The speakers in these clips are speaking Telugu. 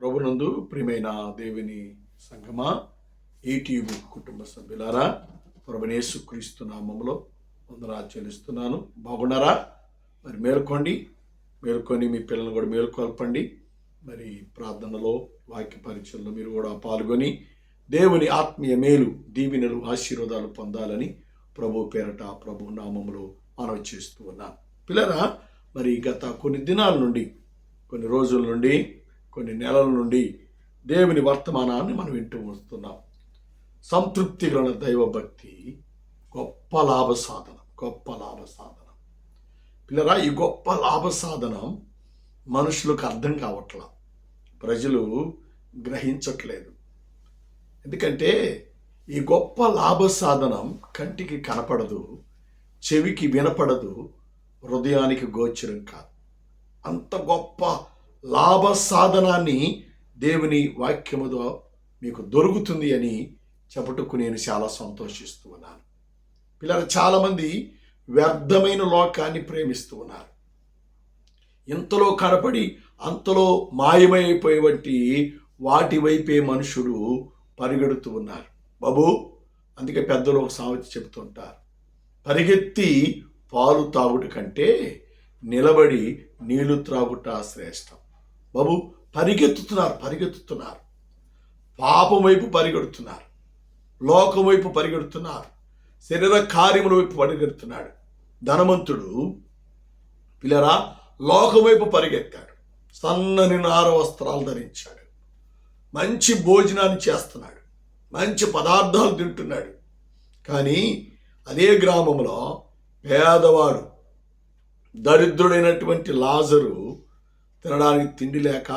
ప్రభునందు ప్రియమైన దేవుని సంగమా ఈటీవీ కుటుంబ సభ్యులారా ప్రభునేసు క్రీస్తు నామంలో వందనాలు చెల్లిస్తున్నాను. బాగున్నారా? మరి మేల్కోండి మేల్కొని మీ పిల్లల్ని కూడా మేల్కొల్పండి. మరి ప్రార్థనలో వాక్య పరీక్షల్లో మీరు కూడా పాల్గొని దేవుని ఆత్మీయ మేలు దీవెనలు ఆశీర్వాదాలు పొందాలని ప్రభు పేరట ప్రభు నామములో మనవి చేస్తూ ఉన్నాను పిల్లరా మరి గత కొన్ని దినాల నుండి కొన్ని రోజుల నుండి కొన్ని నెలల నుండి దేవుని వర్తమానాన్ని మనం వింటూ వస్తున్నాం. సంతృప్తి గల దైవభక్తి గొప్ప లాభ సాధనం గొప్ప లాభ సాధనం. పిల్లరా ఈ గొప్ప లాభ సాధనం మనుషులకు అర్థం కావట్లా. ప్రజలు గ్రహించట్లేదు. ఎందుకంటే ఈ గొప్ప లాభ సాధనం కంటికి కనపడదు చెవికి వినపడదు హృదయానికి గోచరం కాదు. అంత గొప్ప లాభ సాధనాన్ని దేవుని వాక్యముతో మీకు దొరుకుతుంది అని చెప్పుటకు నేను చాలా సంతోషిస్తూ ఉన్నాను. పిల్లలు చాలామంది వ్యర్థమైన లోకాన్ని ప్రేమిస్తూ ఉన్నారు. ఇంతలో కనపడి అంతలో మాయమైపోయే వంటి వాటి వైపే మనుషుడు పరిగెడుతూ ఉన్నారు. బాబు అందుకే పెద్దలు ఒక సామెత చెబుతుంటారు పరిగెత్తి పాలు తాగుట కంటే నిలబడి నీళ్ళు త్రాగుట శ్రేష్టం. బాబు పరిగెత్తుతున్నారు పరిగెత్తుతున్నారు. పాపం వైపు పరిగెడుతున్నారు. లోకం వైపు పరిగెడుతున్నారు. శరీర కార్యముల వైపు పరిగెడుతున్నాడు. ధనవంతుడు పిల్లరా లోకం వైపు పరిగెత్తాడు. సన్నని నార వస్త్రాలు ధరించాడు. మంచి భోజనాన్ని చేస్తున్నాడు. మంచి పదార్థాలు తింటున్నాడు. కానీ అదే గ్రామంలో పేదవాడు దరిద్రుడైనటువంటి లాజరు తినడానికి తిండి లేక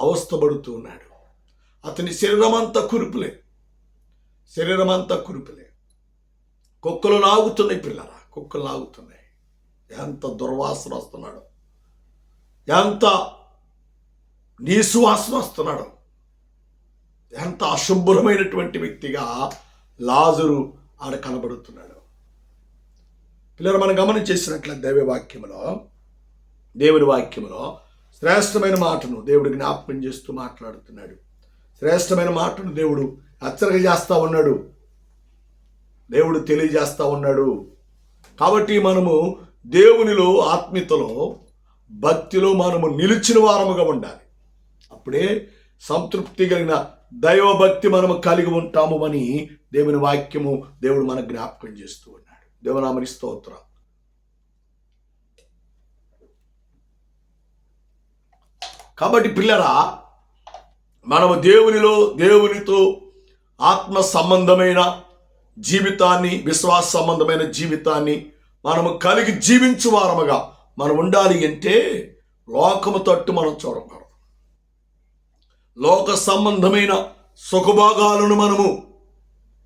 అవస్థపడుతూ ఉన్నాడు. అతని శరీరం అంతా కురుపులే. శరీరం అంతా కురుపులే. కుక్కలు లాగుతున్నాయి పిల్లరా కుక్కలు లాగుతున్నాయి ఎంత దుర్వాసన వస్తున్నాడు. ఎంత నీసువాసన వస్తున్నాడు. ఎంత అశుభ్రమైనటువంటి వ్యక్తిగా లాజరు ఆడ కనబడుతున్నాడు. పిల్లలు మనం గమనించేసినట్ల దైవ వాక్యములో దేవుని వాక్యములో శ్రేష్టమైన మాటను దేవుడు జ్ఞాపకం చేస్తూ మాట్లాడుతున్నాడు. శ్రేష్టమైన మాటను దేవుడు హెచ్చరిక చేస్తూ ఉన్నాడు. దేవుడు తెలియజేస్తూ ఉన్నాడు. కాబట్టి మనము దేవునిలో ఆత్మీయతలో భక్తిలో మనము నిలిచిన వారముగా ఉండాలి. అప్పుడే సంతృప్తి కలిగిన దైవభక్తి మనము కలిగి ఉంటాము అని దేవుని వాక్యము దేవుడు మనకు జ్ఞాపకం చేస్తూ ఉన్నాడు. దేవనామని స్తోత్రం. కాబట్టి పిల్లరా మనము దేవునిలో దేవునితో ఆత్మ సంబంధమైన జీవితాన్ని విశ్వాస సంబంధమైన జీవితాన్ని మనము కలిగి జీవించు వారముగా మనం ఉండాలి అంటే లోకము తట్టు మనం చూడకూడదు. లోక సంబంధమైన సుఖభోగాలను మనము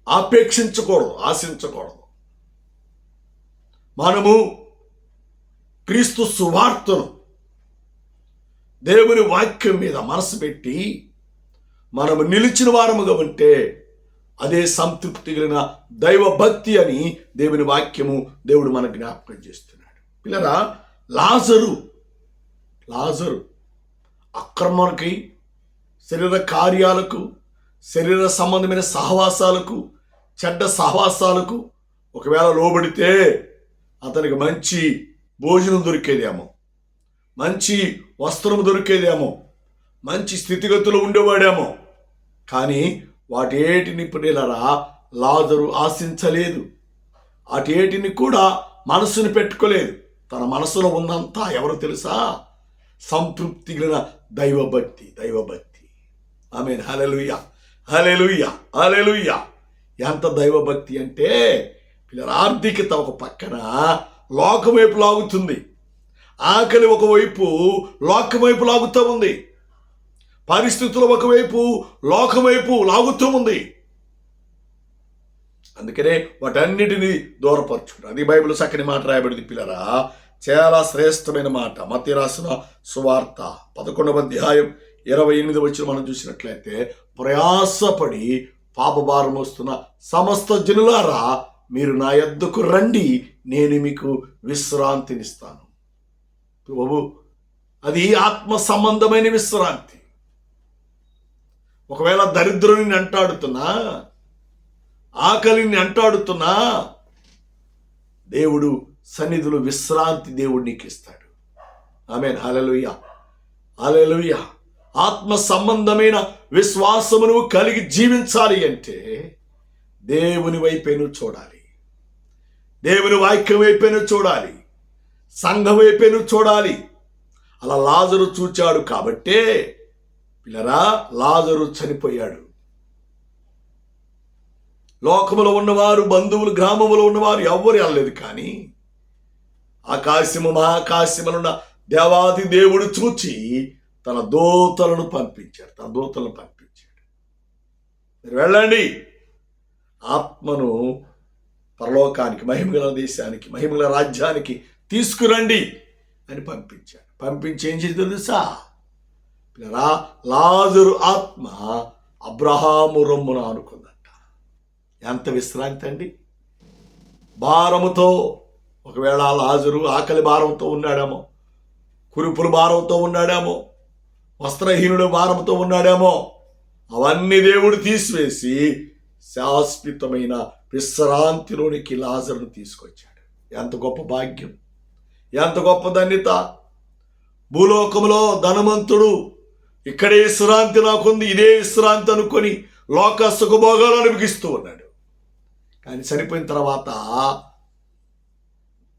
ఆపేక్షించకూడదు ఆశించకూడదు. మనము క్రీస్తు సువార్తను దేవుని వాక్యం మీద మనసు పెట్టి మనము నిలిచిన వారముగా ఉంటే అదే సంతృప్తి కలిగిన దైవ భక్తి అని దేవుని వాక్యము దేవుడు మన జ్ఞాపకం చేస్తున్నాడు. పిల్లరా లాజరు లాజరు అక్రమానికి శరీర కార్యాలకు శరీర సంబంధమైన సహవాసాలకు చెడ్డ సహవాసాలకు ఒకవేళ లోబడితే అతనికి మంచి భోజనం దొరికేదేమో. మంచి వస్త్రం దొరికేదేమో మంచి స్థితిగతులు ఉండేవాడేమో. కానీ వాటేటిని పిల్లరా లాజరు ఆశించలేదు. అటేటిని కూడా మనసుని పెట్టుకోలేదు. తన మనసులో ఉన్నంతా ఎవరు తెలుసా? సంతృప్తి కలిగిన దైవభక్తి దైవభక్తి. ఆమె హలెలుయ్య హలెలుయ్య హలెలుయ్య ఎంత దైవభక్తి అంటే పిల్లల ఆర్థికత ఒక పక్కన లోకం వైపు లాగుతుంది. ఆకలి ఒకవైపు లోకమైపు లాగుతూ ఉంది. పరిస్థితులు ఒకవైపు లోకం వైపు లాగుతూ ఉంది. అందుకనే వాటన్నిటిని దూరపరచుడు అది బైబిల్ చక్కని మాట రాయబడింది పిల్లరా. చాలా శ్రేష్టమైన మాట. మతి రాసిన సువార్త పదకొండవ అధ్యాయం ఇరవై ఎనిమిది వచ్చిన మనం చూసినట్లయితే ప్రయాసపడి పాపభారం వస్తున్న సమస్త జనులారా మీరు నా యొద్దకు రండి నేను మీకు విశ్రాంతినిస్తాను. బాబు అది ఆత్మ సంబంధమైన విశ్రాంతి. ఒకవేళ దరిద్రుని అంటాడుతున్నా ఆకలిని అంటాడుతున్నా దేవుడు సన్నిధులు విశ్రాంతి దేవుడు నీకు ఇస్తాడు ఆమె హలలుయ్య హలలుయ్య ఆత్మ సంబంధమైన విశ్వాసమును కలిగి జీవించాలి అంటే దేవుని వైపేను చూడాలి. దేవుని వాక్యం వైపేను చూడాలి. సంఘం వైపేను చూడాలి. అలా లాజరు చూచాడు కాబట్టే పిల్లరా లాజరు చనిపోయాడు. లోకములో ఉన్నవారు బంధువులు గ్రామములో ఉన్నవారు ఎవ్వరు వెళ్ళలేదు కానీ ఆకాశము మహాకాశములున్న దేవాది దేవుడు చూచి తన దూతలను పంపించాడు తన దూతలను పంపించాడు. మీరు వెళ్ళండి. ఆత్మను పరలోకానికి మహిమగల దేశానికి మహిమగల రాజ్యానికి తీసుకురండి అని పంపించాడు. పంపించి ఏం చేసి తెలుసా? పిల్లరా లాజరు ఆత్మ అబ్రహాము రొమ్మున అనుకుందంట ఎంత విశ్రాంతి అండి? భారముతో ఒకవేళ లాజరు ఆకలి భారంతో ఉన్నాడేమో కురుపుల భారంతో ఉన్నాడేమో వస్త్రహీనుడు భారంతో ఉన్నాడేమో అవన్నీ దేవుడు తీసివేసి శాశ్వతమైన విశ్రాంతిలోనికి లాజరును తీసుకొచ్చాడు. ఎంత గొప్ప భాగ్యం. ఎంత గొప్ప ధన్యత భూలోకములో ధనవంతుడు. ఇక్కడే విశ్రాంతి నాకుంది ఇదే విశ్రాంతి అనుకొని లోక సుఖభోగాలు అనుభవిస్తూ ఉన్నాడు. కానీ చనిపోయిన తర్వాత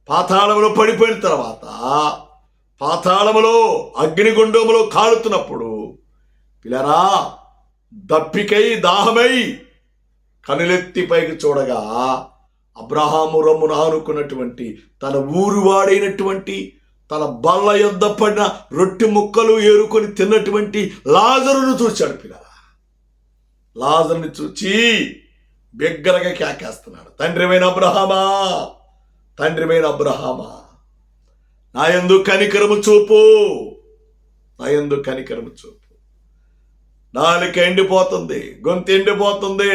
పాతాళములో పడిపోయిన తర్వాత పాతాళములో అగ్నిగుండములో కాలుతున్నప్పుడు పిల్లరా దప్పికై దాహమై కనులెత్తి పైకి చూడగా అబ్రహాము రమ్మును ఆనుకున్నటువంటి తన ఊరు వాడైనటువంటి తన బల్ల యొద్ద పడిన రొట్టె ముక్కలు ఏరుకొని తిన్నటువంటి లాజరును చూశాడు పిల్ల లాజరుని చూచి బిగ్గరగా కేకేస్తున్నాడు. తండ్రిమైన అబ్రహామా తండ్రిమైన అబ్రహామా నా ఎందు కనికరము చూపు నా ఎందు కనికరము చూపు. నాలుక ఎండిపోతుంది గొంతు ఎండిపోతుంది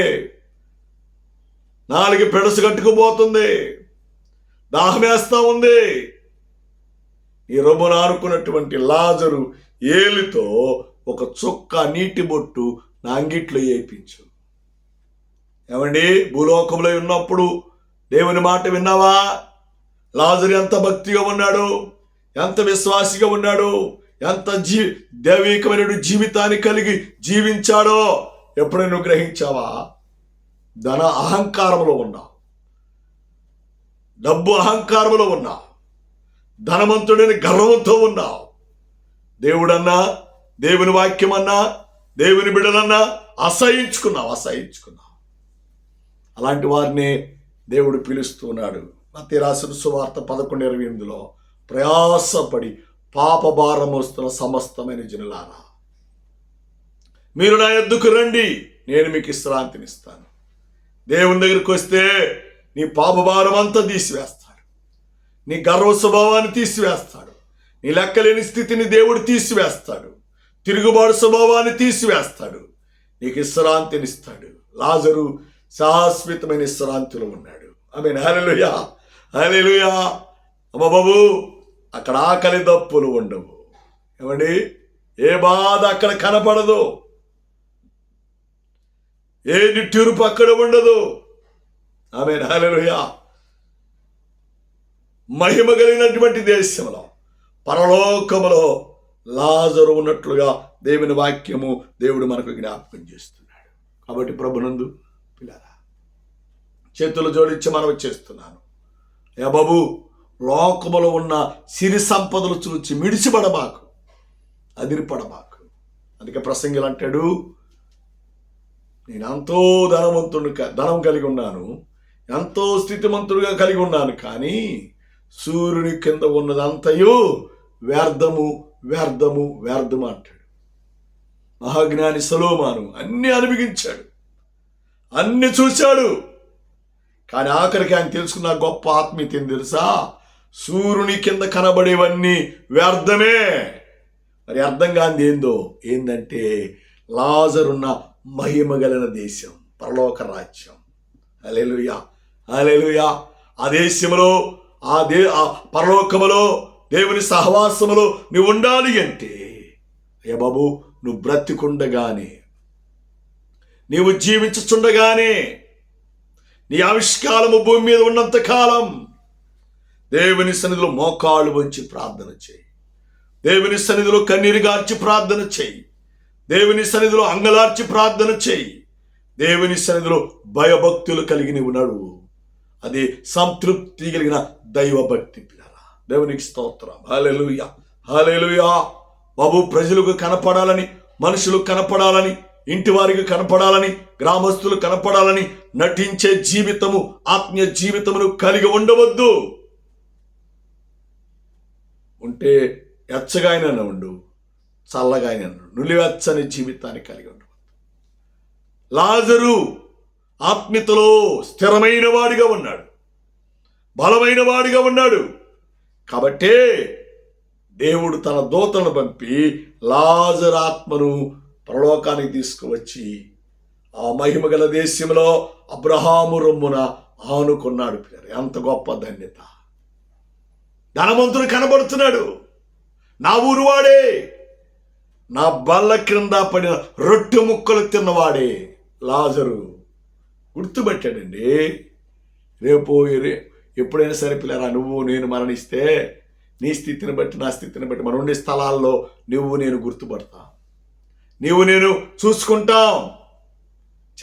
నాలుగు పెడసు కట్టుకుపోతుంది. దాహమేస్తా ఉంది. ఈ రొమ్మను ఆనుకున్నటువంటి లాజరు ఏలితో ఒక చుక్క నీటి బొట్టు నా అంగిట్లో వేయించు ఏమండి? భూలోకంలో ఉన్నప్పుడు దేవుని మాట విన్నావా? లాజరు ఎంత భక్తిగా ఉన్నాడు ఎంత విశ్వాసిగా ఉన్నాడు ఎంత జీ దైవికమైన జీవితాన్ని కలిగి జీవించాడో ఎప్పుడైనా నువ్వు గ్రహించావా? ధన అహంకారంలో ఉన్నా. డబ్బు అహంకారంలో ఉన్నా. ధనవంతుడిని గర్వంతో ఉన్నావు దేవుడన్నా దేవుని వాక్యమన్నా దేవుని బిడలన్నా అసహించుకున్నావు అసహించుకున్నావు. అలాంటి వారిని దేవుడు పిలుస్తున్నాడు. మతి రాసిన సువార్త పదకొండు ఇరవై ఎనిమిదిలో ప్రయాసపడి పాప భారం వస్తున్న సమస్తమైన జనులారా. మీరు నా ఎద్దుకు రండి నేను మీకు విశ్రాంతినిస్తాను దేవుని దగ్గరికి వస్తే నీ పాపభారం అంతా తీసివేస్తాడు. నీ గర్వ స్వభావాన్ని తీసివేస్తాడు. నీ లెక్కలేని స్థితిని దేవుడు తీసివేస్తాడు. తిరుగుబాటు స్వభావాన్ని తీసివేస్తాడు. నీకు విశ్రాంతినిస్తాడు లాజరు శాశ్వతమైన విశ్రాంతిలో ఉన్నాడు. ఆమె హలలుయా హలలుయా అమ్మ బాబు అక్కడ ఆకలి దప్పులు ఉండవు. ఏమండి? ఏ బాధ అక్కడ కనపడదు. ఏ నిట్టూర్పు అక్కడ ఉండదు. ఆమె హలలుయా మహిమ కలిగినటువంటి దేశంలో పరలోకములో లాజరు ఉన్నట్లుగా దేవుని వాక్యము దేవుడు మనకు జ్ఞాపకం చేస్తున్నాడు. కాబట్టి ప్రభునందు పిల్లరా చేతులు జోడించి మనం చేస్తున్నాను. ఏ బాబు లోకములో ఉన్న సిరి సంపదలు చూచి మిడిచిపడబాకు అదిరిపడబాకు. అందుకే ప్రసంగిలు అంటాడు నేను ఎంతో ధనవంతుడు ధనం కలిగి ఉన్నాను. ఎంతో స్థితిమంతుడుగా కలిగి ఉన్నాను. కానీ సూర్యుని కింద ఉన్నదంతయు వ్యర్థము వ్యర్థము వ్యర్థము అంటాడు. మహాజ్ఞాని సలోమాను అన్ని అనుభవించాడు అన్ని చూశాడు. కానీ ఆఖరికి ఆయన తెలుసుకున్న గొప్ప ఆత్మీయతని తెలుసా? సూర్యుని కింద కనబడేవన్నీ వ్యర్థమే. మరి అర్థం కాంది ఏందో? ఏందంటే లాజరున్న మహిమ దేశం పరలోక రాజ్యం. అలెలుయా అలెలుయా ఆ దేశంలో ఆ దే ఆ పరలోకములో దేవుని సహవాసములో నువ్వు ఉండాలి అంటే అయ్యా బాబు నువ్వు బ్రతికుండగానే నీవు జీవించుచుండగానే నీ ఆవిష్కాలము భూమి మీద ఉన్నంత కాలం దేవుని సన్నిధిలో మోకాళ్ళు వంచి ప్రార్థన చేయి. దేవుని సన్నిధిలో కన్నీరు గార్చి ప్రార్థన చేయి. దేవుని సన్నిధిలో అంగలార్చి ప్రార్థన చేయి. దేవుని సన్నిధిలో భయభక్తులు కలిగి నీవు నడువు. అది సంతృప్తి కలిగిన దైవభక్తి పిల్లరా. దేవునికి స్తోత్రం. హల్లెలూయా. హల్లెలూయా. బాబు ప్రజలకు కనపడాలని మనుషులు కనపడాలని ఇంటి వారికి కనపడాలని గ్రామస్తులు కనపడాలని నటించే జీవితము ఆత్మీయ జీవితమును కలిగి ఉండవద్దు. ఉంటే ఎచ్చగాయన ఉండు. చల్లగాయన ఉండు నులివెచ్చని జీవితాన్ని కలిగి ఉండవద్దు లాజరు ఆత్మితలో స్థిరమైన వాడిగా ఉన్నాడు. బలమైన వాడిగా ఉన్నాడు. కాబట్టే దేవుడు తన దూతలను పంపి లాజర్ ఆత్మను పరలోకానికి తీసుకువచ్చి ఆ మహిమ గల దేశంలో అబ్రహాము రొమ్మున ఆనుకున్నాడు పిల్లలు. ఎంత గొప్ప ధన్యత. ధనవంతుడు కనబడుతున్నాడు. నా ఊరు వాడే. నా బల్ల క్రింద పడిన రొట్టె ముక్కలు తిన్నవాడే లాజరు. గుర్తుపెట్టాడండి రేపు ఎప్పుడైనా సరే పిల్లరా నువ్వు నేను మరణిస్తే నీ స్థితిని బట్టి నా స్థితిని బట్టి మనం ఉండే స్థలాల్లో నువ్వు నేను గుర్తుపడతా. నీవు నేను చూసుకుంటాం.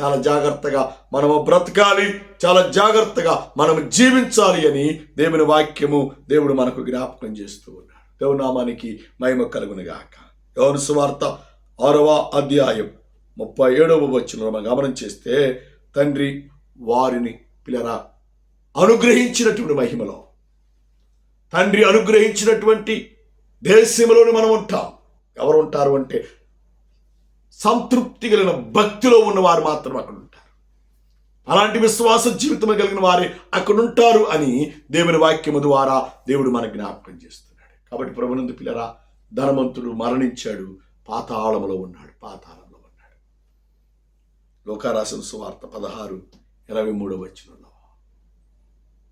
చాలా జాగ్రత్తగా మనము బ్రతకాలి చాలా జాగ్రత్తగా మనం జీవించాలి అని దేవుని వాక్యము దేవుడు మనకు జ్ఞాపకం చేస్తూ ఉన్నాడు. దేవునామానికి మహిమ కలుగునుగాక. యోను సువార్త ఆరవ అధ్యాయం ముప్పై ఏడవ వచ్చిన మనం గమనం చేస్తే తండ్రి వారిని పిల్లరా అనుగ్రహించినటువంటి మహిమలో తండ్రి అనుగ్రహించినటువంటి దేశంలోని మనం ఉంటాం. ఎవరు ఉంటారు అంటే సంతృప్తి కలిగిన భక్తిలో ఉన్నవారు మాత్రం అక్కడ ఉంటారు. అలాంటి విశ్వాస జీవితం కలిగిన వారే అక్కడ ఉంటారు అని దేవుని వాక్యము ద్వారా దేవుడు మనకు జ్ఞాపకం చేస్తున్నాడు. కాబట్టి ప్రభునందు పిల్లరా ధనవంతుడు మరణించాడు పాతాళములో ఉన్నాడు పాతాళంలో ఉన్నాడు. లోకారాసిన సువార్త పదహారు ఇరవై మూడవ వచ్చినలో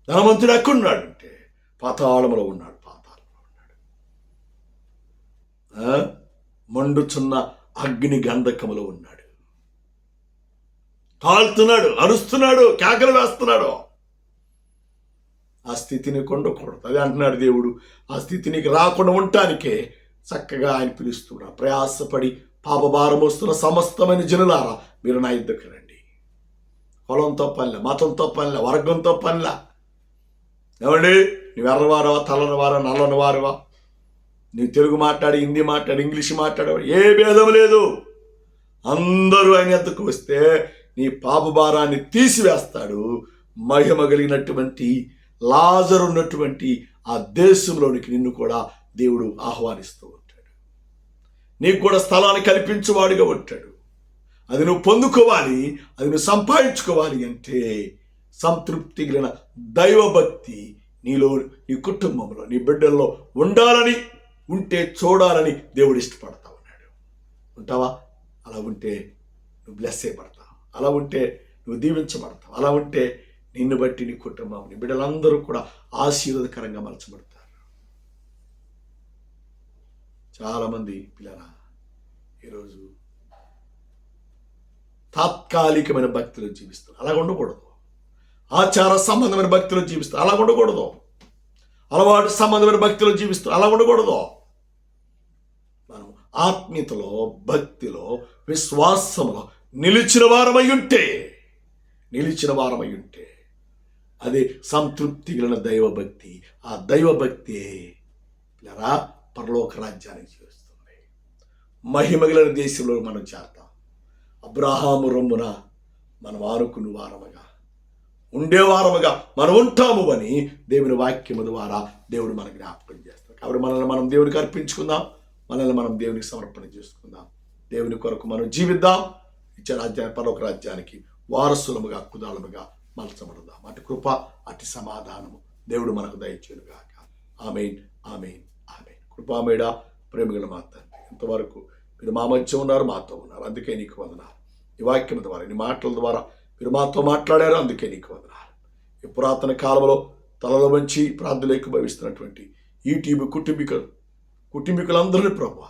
ధనవంతుడు ఎక్కడున్నాడు అంటే పాతాళములో ఉన్నాడు పాతాళంలో ఉన్నాడు. ఆ? మండుచున్న అగ్ని గంధకములో ఉన్నాడు. కాలుతున్నాడు అరుస్తున్నాడు కేకలు వేస్తున్నాడు. ఆ స్థితిని కొండకూడదు. అదే అంటున్నాడు దేవుడు ఆ స్థితి నీకు రాకుండా ఉండటానికే చక్కగా ఆయన పిలుస్తున్నాడు. ప్రయాసపడి పాపభారం వస్తున్న సమస్తమైన జనులారా మీరు నా ఇద్దరికి రండి. కులంతో పనిలే మతంతో పనిలే వర్గంతో పనిలే ఏమండి? నువ్వు ఎర్రవారవా తలని వారా నల్లని తెలుగు మాట్లాడి హిందీ మాట్లాడి ఇంగ్లీష్ మాట్లాడే ఏ భేదం లేదు. అందరూ ఆయన ఎద్దకు వస్తే నీ పాపభారాన్ని తీసివేస్తాడు. మహిమ కలిగినటువంటి లాజరు ఉన్నటువంటి ఆ దేశంలోనికి నిన్ను కూడా దేవుడు ఆహ్వానిస్తూ నీకు కూడా స్థలాన్ని కల్పించేవాడిగా ఉంటాడు. అది నువ్వు పొందుకోవాలి అది నువ్వు సంపాదించుకోవాలి అంటే సంతృప్తి కలిగిన దైవభక్తి నీలో నీ కుటుంబంలో నీ బిడ్డల్లో ఉండాలని ఉంటే చూడాలని దేవుడు ఇష్టపడతా ఉన్నాడు. ఉంటావా? అలా ఉంటే నువ్వు బ్లెస్ చేయబడతావు అలా ఉంటే నువ్వు దీవించబడతావు. అలా ఉంటే నిన్ను బట్టి నీ కుటుంబం నీ బిడ్డలందరూ కూడా ఆశీర్వదకరంగా మలచబడతారు. చాలామంది పిల్లరా ఈరోజు తాత్కాలికమైన భక్తిలో జీవిస్తారు అలా ఉండకూడదు. ఆచార సంబంధమైన భక్తిలో జీవిస్తారు అలా ఉండకూడదు. అలవాటు సంబంధమైన భక్తిలో జీవిస్తారు అలా ఉండకూడదు. మనం ఆత్మీయతలో భక్తిలో విశ్వాసములో నిలిచిన వారమై ఉంటే నిలిచిన వారమై ఉంటే అదే సంతృప్తి కలిగిన దైవభక్తి ఆ దైవభక్తి పిల్లరా పరలోక రాజ్యానికి చేస్తుంది మహిమగలని దేశంలో మనం చేద్దాం అబ్రహాము రొమ్మున మనం ఆనుకుని వారముగా ఉండేవారముగా మనం ఉంటాము అని దేవుని వాక్యము ద్వారా దేవుడు మనకు జ్ఞాపకం చేస్తాడు. కాబట్టి మనల్ని మనం దేవునికి అర్పించుకుందాం మనల్ని మనం దేవునికి సమర్పణ చేసుకుందాం. దేవుని కొరకు మనం జీవిద్దాం ఇచ్చే రాజ్యాన్ని పరలోక రాజ్యానికి వారసులముగా కుదాలముగా మలచబడదాం. అటు కృప అటు సమాధానము దేవుడు మనకు దయచేయుగాక ఆమెన్ ఆమెన్ ఆమెన్. కృపామేడ ప్రేమగల మా తండ్రి ఇంతవరకు మీరు మా మధ్య ఉన్నారు మాతో ఉన్నారు. అందుకే నీకు వందనాలు. ఈ వాక్యం ద్వారా నీ మాటల ద్వారా మీరు మాతో మాట్లాడారు అందుకే నీకు వందనాలు. ఈ పురాతన కాలంలో తలలో మంచి ప్రార్థనలకు భవిస్తున్నటువంటి ఈ టీవీ కుటుంబికులు కుటుంబీకులందరినీ ప్రభు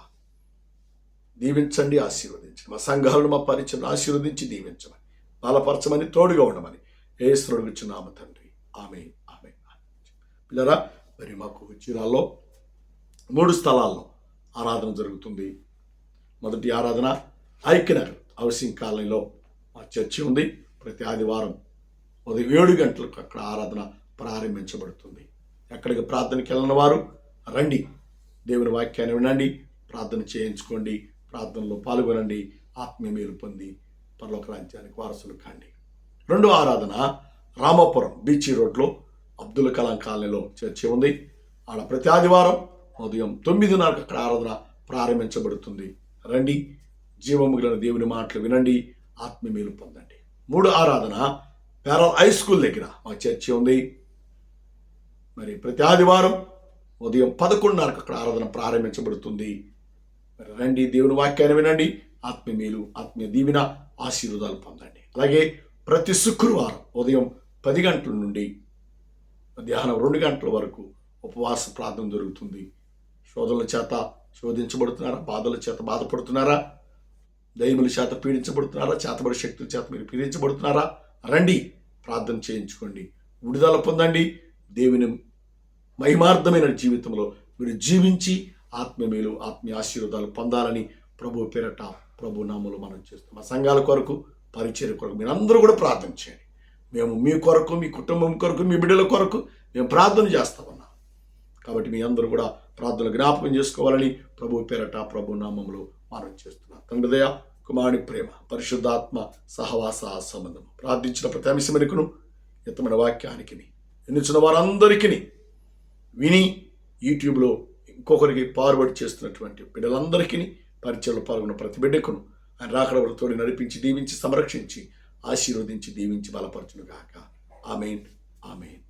దీవించండి ఆశీర్వదించండి. మా సంఘాలను మా పరిచయం ఆశీర్వదించి దీవించమని బలపరచమని తోడుగా ఉండమని ఏసురుడుచున్నామ తండ్రి. ఆమె ఆమె పిల్లరా మరి మాకు జిల్లాలో మూడు స్థలాల్లో ఆరాధన జరుగుతుంది. మొదటి ఆరాధన ఐక్యనగర్ హౌసింగ్ కాలనీలో మా చర్చి ఉంది. ప్రతి ఆదివారం ఉదయం ఏడు గంటలకు అక్కడ ఆరాధన ప్రారంభించబడుతుంది. ఎక్కడికి ప్రార్థనకి వెళ్ళిన వారు రండి. దేవుని వాక్యాన్ని వినండి. ప్రార్థన చేయించుకోండి. ప్రార్థనలో పాల్గొనండి. ఆత్మీయ మేలు పొంది పరలోక రాజ్యానికి వారసులు కాండి. రెండో ఆరాధన రామాపురం బీచ్ రోడ్లో అబ్దుల్ కలాం కాలనీలో చర్చి ఉంది. ఆడ ప్రతి ఆదివారం ఉదయం తొమ్మిదిన్నరకు అక్కడ ఆరాధన ప్రారంభించబడుతుంది. రండి జీవము దేవుని మాటలు వినండి ఆత్మీయులు పొందండి. మూడు ఆరాధన పేరల్ హై స్కూల్ దగ్గర మా చర్చి ఉంది. మరి ప్రతి ఆదివారం ఉదయం పదకొండున్నరకు అక్కడ ఆరాధన ప్రారంభించబడుతుంది. మరి రండి దేవుని వాక్యాన్ని వినండి ఆత్మీయులు ఆత్మీయ దీవెన ఆశీర్వాదాలు పొందండి. అలాగే ప్రతి శుక్రవారం ఉదయం పది గంటల నుండి మధ్యాహ్నం రెండు గంటల వరకు ఉపవాస ప్రార్థన జరుగుతుంది. శోధనల చేత శోధించబడుతున్నారా? బాధల చేత బాధపడుతున్నారా? దైముల చేత పీడించబడుతున్నారా? చేతబడి శక్తుల చేత మీరు పీడించబడుతున్నారా? రండి ప్రార్థన చేయించుకోండి. విడుదల పొందండి. దేవుని మహిమార్థమైన జీవితంలో మీరు జీవించి ఆత్మీయులు ఆత్మీయ ఆశీర్వాదాలు పొందాలని ప్రభు పేరట ప్రభు నామలు మనం చేస్తాం. మా సంఘాల కొరకు పరిచయ కొరకు మీరు అందరూ కూడా ప్రార్థన చేయండి. మేము మీ కొరకు మీ కుటుంబం కొరకు మీ బిడ్డల కొరకు మేము ప్రార్థన చేస్తామన్నా కాబట్టి మీ అందరూ కూడా ప్రార్థనలు జ్ఞాపకం చేసుకోవాలని ప్రభు పేరట ప్రభు నామంలో మనం చేస్తున్నాం. తండ్రిదయ కుమారుని ప్రేమ పరిశుద్ధాత్మ సహవాస సంబంధం ప్రార్థించిన ప్రతి అంశమరికును ఎత్తమైన వాక్యానికి ఎన్నిచిన వారందరికీ విని యూట్యూబ్లో ఇంకొకరికి ఫార్వర్డ్ చేస్తున్నటువంటి బిడ్డలందరికీ పరిచయంలో పాల్గొన్న ప్రతి బిడ్డకును ఆయన రాకడ తోడి నడిపించి దీవించి సంరక్షించి ఆశీర్వదించి దీవించి బలపరచును గాక ఆమెన్ ఆమెన్.